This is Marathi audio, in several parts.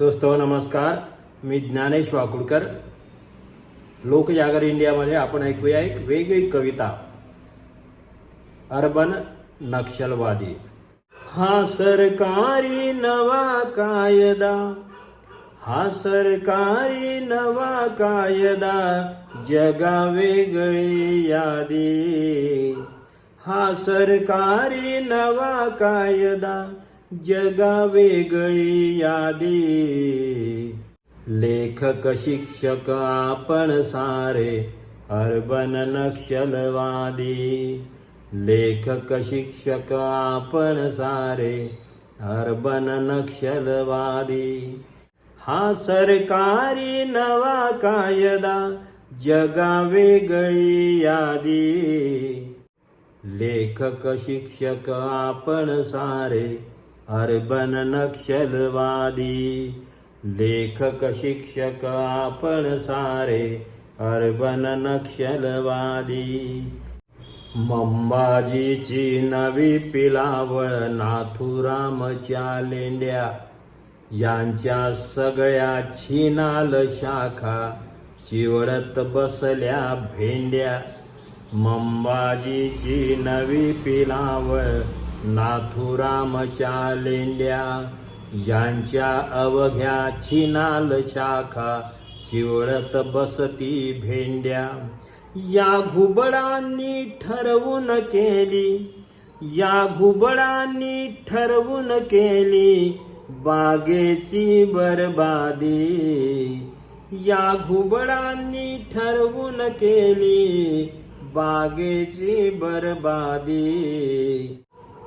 दोस्तो, नमस्कार। मी ज्ञानेश वाकुडकर. लोकजागर इंडियामध्ये आपण ऐकूया एक वेगळी कविता. अर्बन नक्षलवादी. हा सरकारी नवा कायदा, हा सरकारी नवा कायदा जगा वेगळी यादी. हा सरकारी नवा कायदा जगा वेगळी यादी। लेखक शिक्षक आपण सारे अर्बन नक्षलवादी। लेखक शिक्षक आपण सारे अर्बन नक्षलवादी। हा सरकारी नवा कायदा जगा वेगळी यादी। लेखक शिक्षक आपण सारे अर्बन नक्षलवादी लेखक शिक्षक आपण सारे अर्बन नक्षलवादी. मंबाजीची नवी पिलावळ नाथुरामच्या लेंड्या यांच्या सगळ्या छिनाल शाखा चिवडत बसल्या भेंड्या. मंबाजीची नवी पिलावळ नाथुरामच्या लेंड्या यांच्या अवघ्या छिनाल शाखा चिवळत बसती भेंड्या. या घुबडांनी ठरवून केली या घुबडांनी ठरवून केली बागेची बरबादी. या घुबडांनी ठरवून केली बागेची बरबादी.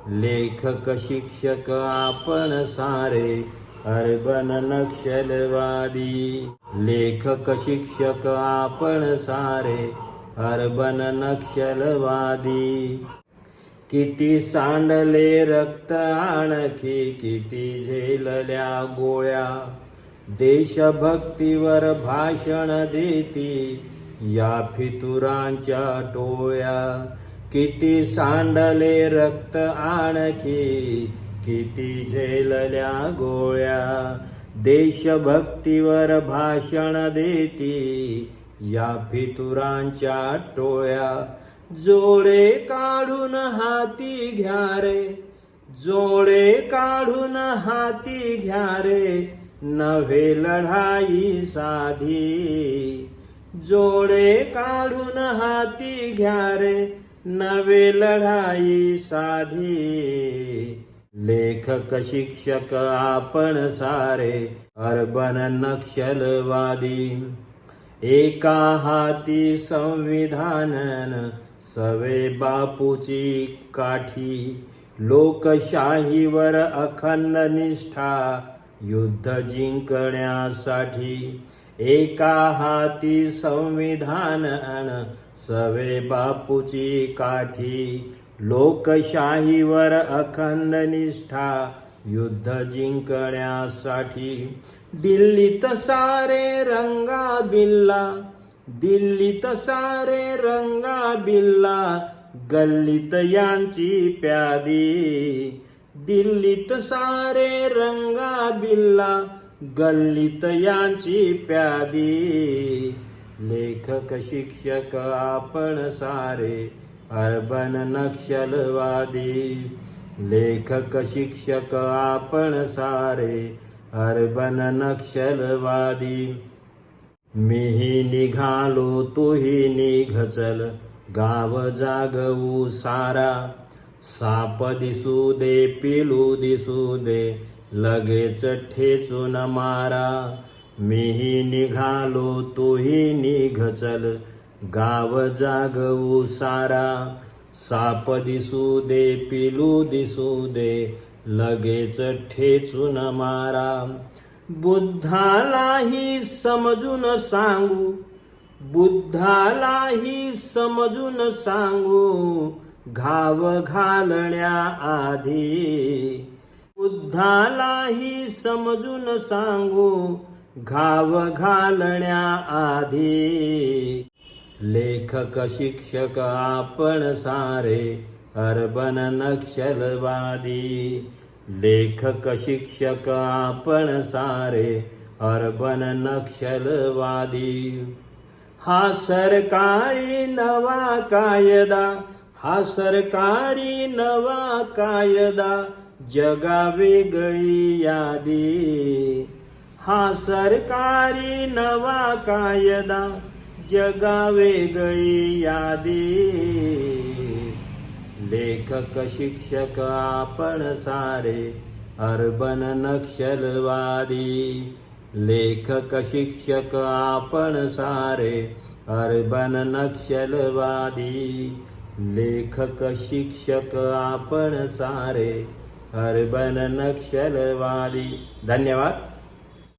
लेखक शिक्षक आपण सारे अर्बन नक्षलवादी. लेखक शिक्षक आपण सारे अर्बन नक्षलवादी. किती सांडले रक्त आणखी किती झेलल्या गोळ्या. देशभक्तीवर भाषण देती या फितुरांच्या टोळ्या. किती सांडले रक्त आणखी किती झेलल्या गोळ्या. देशभक्तीवर भाषण देती या फितुरांच्या टोळ्या. जोडे काढून हाती घ्या रे जोडे काढून हाती घ्या रे नव्हे लढाई साधी. जोडे काढून हाती घ्या रे नवे लढाई साधी. लेखक शिक्षक आपण सारे अर्बन नक्षलवादी. एका हाती संविधानन सवे बापूची काठी. लोकशाहीवर अखंड निष्ठा युद्ध जिंकण्यासाठी. एका हाती संविधान अन सवे बापूची काठी लोकशाहीवर अखंड निष्ठा युद्ध जिंकण्यासाठी. दिल्लीत सारे रंगा बिल्ला दिल्लीत सारे रंगा बिल्ला गल्लीत यांची प्यादी. दिल्लीत सारे रंगा बिल्ला गल्लीत यांची प्यादी. लेखक शिक्षक आपण सारे अर्बन नक्षलवादी. लेखक शिक्षक आपण सारे अर्बन नक्षलवादी. मीही निघालो तूही निघचल. गाव जागवू सारा. साप दिसू दे पिलू दिसू दे. लगेच ठेचून मारा. मीही निघालो तूही निघचल गाव जागवू सारा. साप दिसू दे पिलू दिसू दे लगेच ठेचून मारा. बुद्धालाही समजून सांगू बुद्धालाही समजून सांगू घाव घालण्या आधी. बुद्धालाही समजून सांगू घाव घालण्या आधी. लेखक शिक्षक आपण सारे अर्बन नक्षलवादी. लेखक शिक्षक आपण सारे अर्बन नक्षलवादी. हा सरकारी नवा कायदा हा सरकारी नवा कायदा जगा वेगळी यादी. हा सरकारी नवा कायदा जगा वेगळी यादी. लेखक शिक्षक आपण सारे अर्बन नक्षलवादी. लेखक शिक्षक आपण सारे अर्बन नक्षलवादी. लेखक शिक्षक आपण सारे अर्बन नक्षलवादी धन्यवाद.